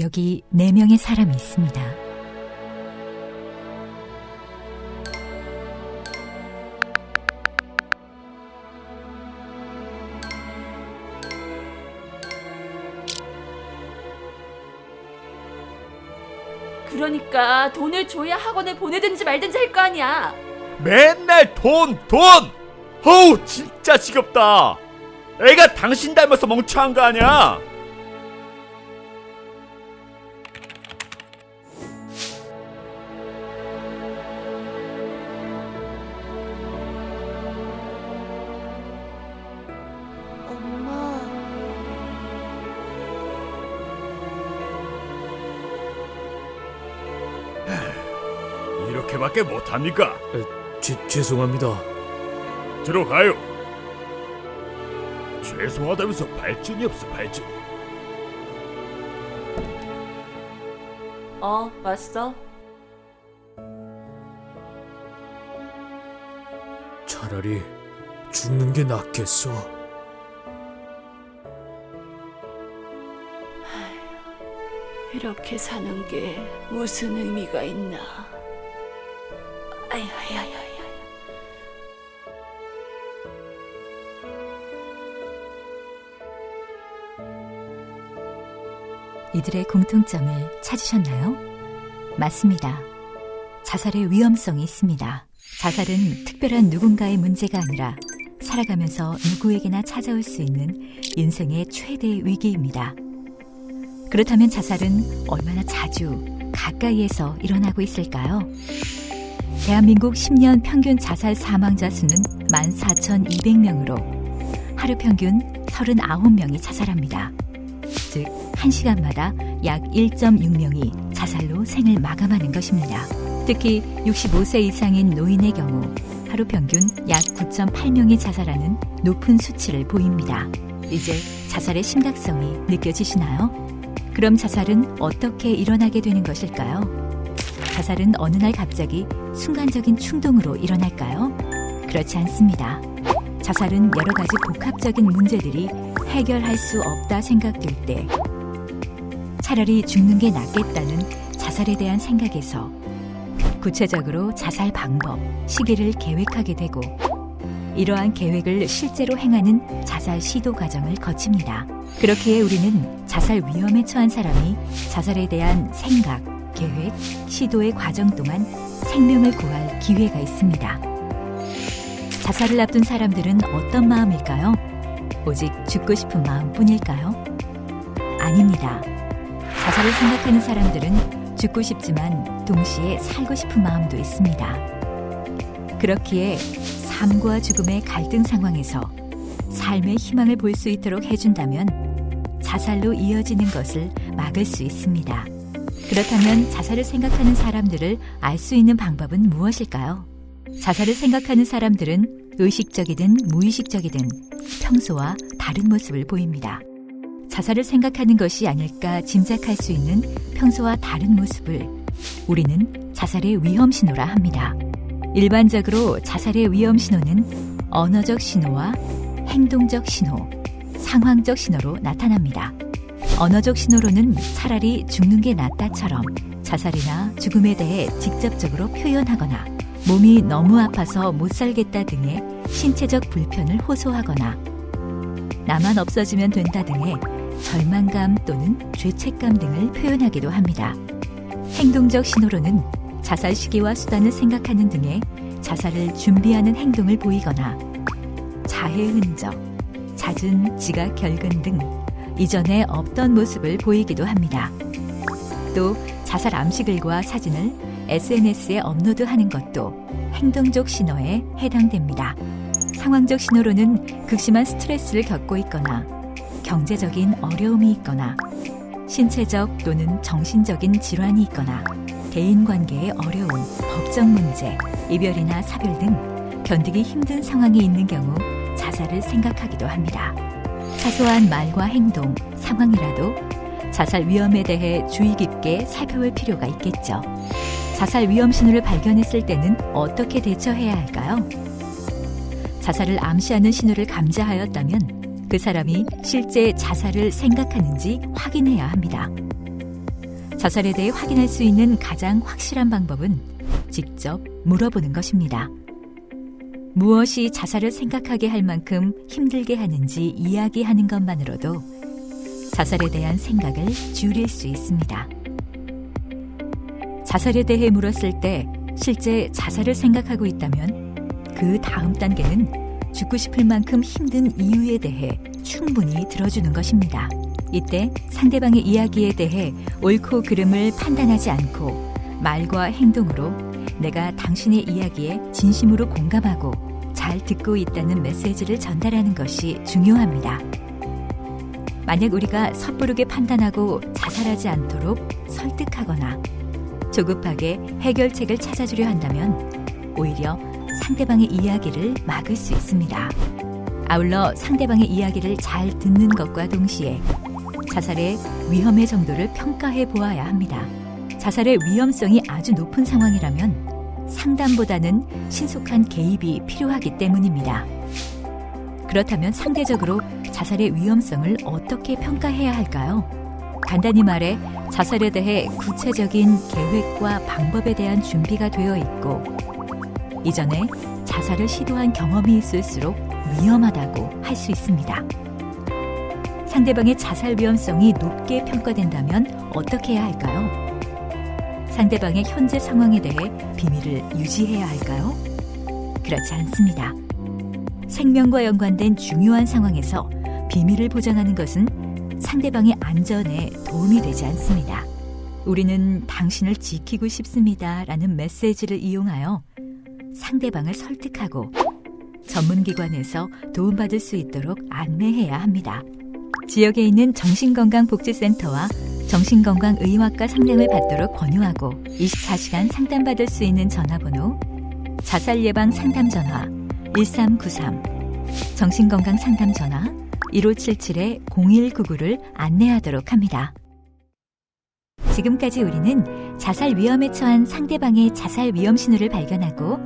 여기 네 명의 사람이 있습니다. 그러니까 돈을 줘야 학원에 보내든지 말든지 할 거 아니야. 맨날 돈, 돈! 어우, 진짜 지겹다. 애가 당신 닮아서 멍청한 거 아니야? 이렇게밖에 못합니까? 죄, 죄송합니다. 들어가요. 죄송하다면서 발전이 없어, 발전이. 어, 왔어. 차라리 죽는 게 낫겠어. 이렇게 사는 게 무슨 의미가 있나? 이들의 공통점을 찾으셨나요? 맞습니다. 자살의 위험성이 있습니다. 자살은 특별한 누군가의 문제가 아니라 살아가면서 누구에게나 찾아올 수 있는 인생의 최대 위기입니다. 그렇다면 자살은 얼마나 자주 가까이에서 일어나고 있을까요? 대한민국 10년 평균 자살 사망자 수는 14,200명으로 하루 평균 39명이 자살합니다. 즉, 1시간마다 약 1.6명이 자살로 생을 마감하는 것입니다. 특히 65세 이상인 노인의 경우 하루 평균 약 9.8명이 자살하는 높은 수치를 보입니다. 이제 자살의 심각성이 느껴지시나요? 그럼 자살은 어떻게 일어나게 되는 것일까요? 자살은 어느 날 갑자기 순간적인 충동으로 일어날까요? 그렇지 않습니다. 자살은 여러 가지 복합적인 문제들이 해결할 수 없다 생각될 때 차라리 죽는 게 낫겠다는 자살에 대한 생각에서 구체적으로 자살 방법, 시기를 계획하게 되고 이러한 계획을 실제로 행하는 자살 시도 과정을 거칩니다. 그렇기에 우리는 자살 위험에 처한 사람이 자살에 대한 생각, 계획, 시도의 과정 동안 생명을 구할 기회가 있습니다. 자살을 앞둔 사람들은 어떤 마음일까요? 오직 죽고 싶은 마음뿐일까요? 아닙니다. 자살을 생각하는 사람들은 죽고 싶지만 동시에 살고 싶은 마음도 있습니다. 그렇기에 삶과 죽음의 갈등 상황에서 삶의 희망을 볼 수 있도록 해준다면 자살로 이어지는 것을 막을 수 있습니다. 그렇다면 자살을 생각하는 사람들을 알 수 있는 방법은 무엇일까요? 자살을 생각하는 사람들은 의식적이든 무의식적이든 평소와 다른 모습을 보입니다. 자살을 생각하는 것이 아닐까 짐작할 수 있는 평소와 다른 모습을 우리는 자살의 위험 신호라 합니다. 일반적으로 자살의 위험 신호는 언어적 신호와 행동적 신호, 상황적 신호로 나타납니다. 언어적 신호로는 차라리 죽는 게 낫다처럼 자살이나 죽음에 대해 직접적으로 표현하거나 몸이 너무 아파서 못 살겠다 등의 신체적 불편을 호소하거나 나만 없어지면 된다 등의 절망감 또는 죄책감 등을 표현하기도 합니다. 행동적 신호로는 자살 시기와 수단을 생각하는 등의 자살을 준비하는 행동을 보이거나 자해 흔적, 잦은 지각 결근 등 이전에 없던 모습을 보이기도 합니다. 또 자살 암시글과 사진을 SNS에 업로드하는 것도 행동적 신호에 해당됩니다. 상황적 신호로는 극심한 스트레스를 겪고 있거나 경제적인 어려움이 있거나 신체적 또는 정신적인 질환이 있거나 대인 관계의 어려움, 법적 문제, 이별이나 사별 등 견디기 힘든 상황이 있는 경우 자살을 생각하기도 합니다. 사소한 말과 행동, 상황이라도 자살 위험에 대해 주의 깊게 살펴볼 필요가 있겠죠. 자살 위험 신호를 발견했을 때는 어떻게 대처해야 할까요? 자살을 암시하는 신호를 감지하였다면 그 사람이 실제 자살을 생각하는지 확인해야 합니다. 자살에 대해 확인할 수 있는 가장 확실한 방법은 직접 물어보는 것입니다. 무엇이 자살을 생각하게 할 만큼 힘들게 하는지 이야기하는 것만으로도 자살에 대한 생각을 줄일 수 있습니다. 자살에 대해 물었을 때 실제 자살을 생각하고 있다면 그 다음 단계는 죽고 싶을 만큼 힘든 이유에 대해 충분히 들어주는 것입니다. 이때 상대방의 이야기에 대해 옳고 그름을 판단하지 않고 말과 행동으로 내가 당신의 이야기에 진심으로 공감하고 잘 듣고 있다는 메시지를 전달하는 것이 중요합니다. 만약 우리가 섣부르게 판단하고 자살하지 않도록 설득하거나 조급하게 해결책을 찾아주려 한다면 오히려 상대방의 이야기를 막을 수 있습니다. 아울러 상대방의 이야기를 잘 듣는 것과 동시에 자살의 위험의 정도를 평가해 보아야 합니다. 자살의 위험성이 아주 높은 상황이라면 상담보다는 신속한 개입이 필요하기 때문입니다. 그렇다면 상대적으로 자살의 위험성을 어떻게 평가해야 할까요? 간단히 말해 자살에 대해 구체적인 계획과 방법에 대한 준비가 되어 있고 이전에 자살을 시도한 경험이 있을수록 위험하다고 할 수 있습니다. 상대방의 자살 위험성이 높게 평가된다면 어떻게 해야 할까요? 상대방의 현재 상황에 대해 비밀을 유지해야 할까요? 그렇지 않습니다. 생명과 연관된 중요한 상황에서 비밀을 보장하는 것은 상대방의 안전에 도움이 되지 않습니다. 우리는 당신을 지키고 싶습니다. 라는 메시지를 이용하여 상대방을 설득하고 전문기관에서 도움받을 수 있도록 안내해야 합니다. 지역에 있는 정신건강복지센터와 정신건강의학과 상담을 받도록 권유하고 24시간 상담받을 수 있는 전화번호 자살 예방 상담 전화 1393 정신건강 상담 전화 1577-0199를 안내하도록 합니다. 지금까지 우리는 자살 위험에 처한 상대방의 자살 위험 신호를 발견하고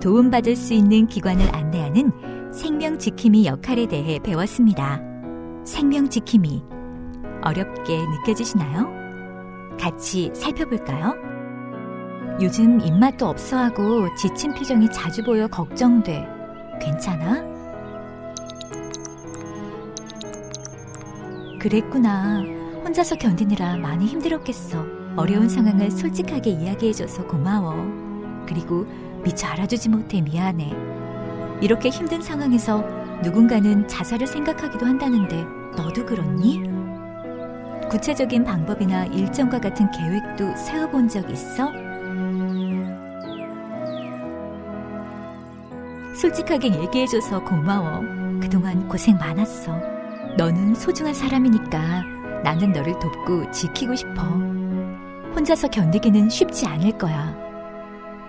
도움받을 수 있는 기관을 안내하는 생명 지킴이 역할에 대해 배웠습니다. 생명 지킴이 어렵게 느껴지시나요? 같이 살펴볼까요? 요즘 입맛도 없어하고 지친 표정이 자주 보여 걱정돼. 괜찮아? 그랬구나. 혼자서 견디느라 많이 힘들었겠어. 어려운 상황을 솔직하게 이야기해줘서 고마워. 그리고 미처 알아주지 못해 미안해. 이렇게 힘든 상황에서 누군가는 자살을 생각하기도 한다는데 너도 그렇니? 구체적인 방법이나 일정과 같은 계획도 세워본 적 있어? 솔직하게 얘기해줘서 고마워. 그동안 고생 많았어. 너는 소중한 사람이니까 나는 너를 돕고 지키고 싶어. 혼자서 견디기는 쉽지 않을 거야.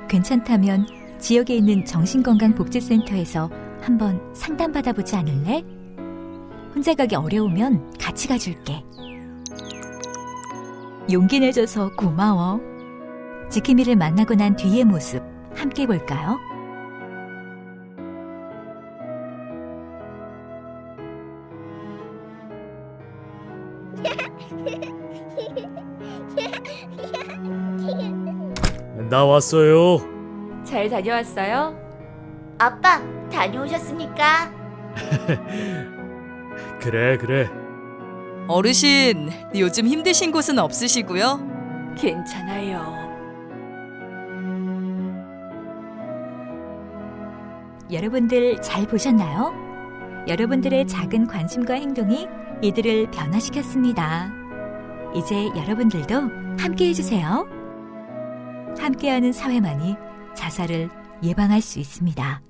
괜찮다면 지역에 있는 정신건강복지센터에서 한번 상담받아보지 않을래? 혼자 가기 어려우면 같이 가줄게. 용기 내줘서 고마워. 지킴이를 만나고 난 뒤의 모습 함께 볼까요? 나왔어요. 잘 다녀왔어요? 아빠, 다녀오셨습니까? 그래 그래. 어르신, 요즘 힘드신 곳은 없으시고요? 괜찮아요. 여러분들 잘 보셨나요? 여러분들의 작은 관심과 행동이 이들을 변화시켰습니다. 이제 여러분들도 함께 해주세요. 함께하는 사회만이 자살을 예방할 수 있습니다.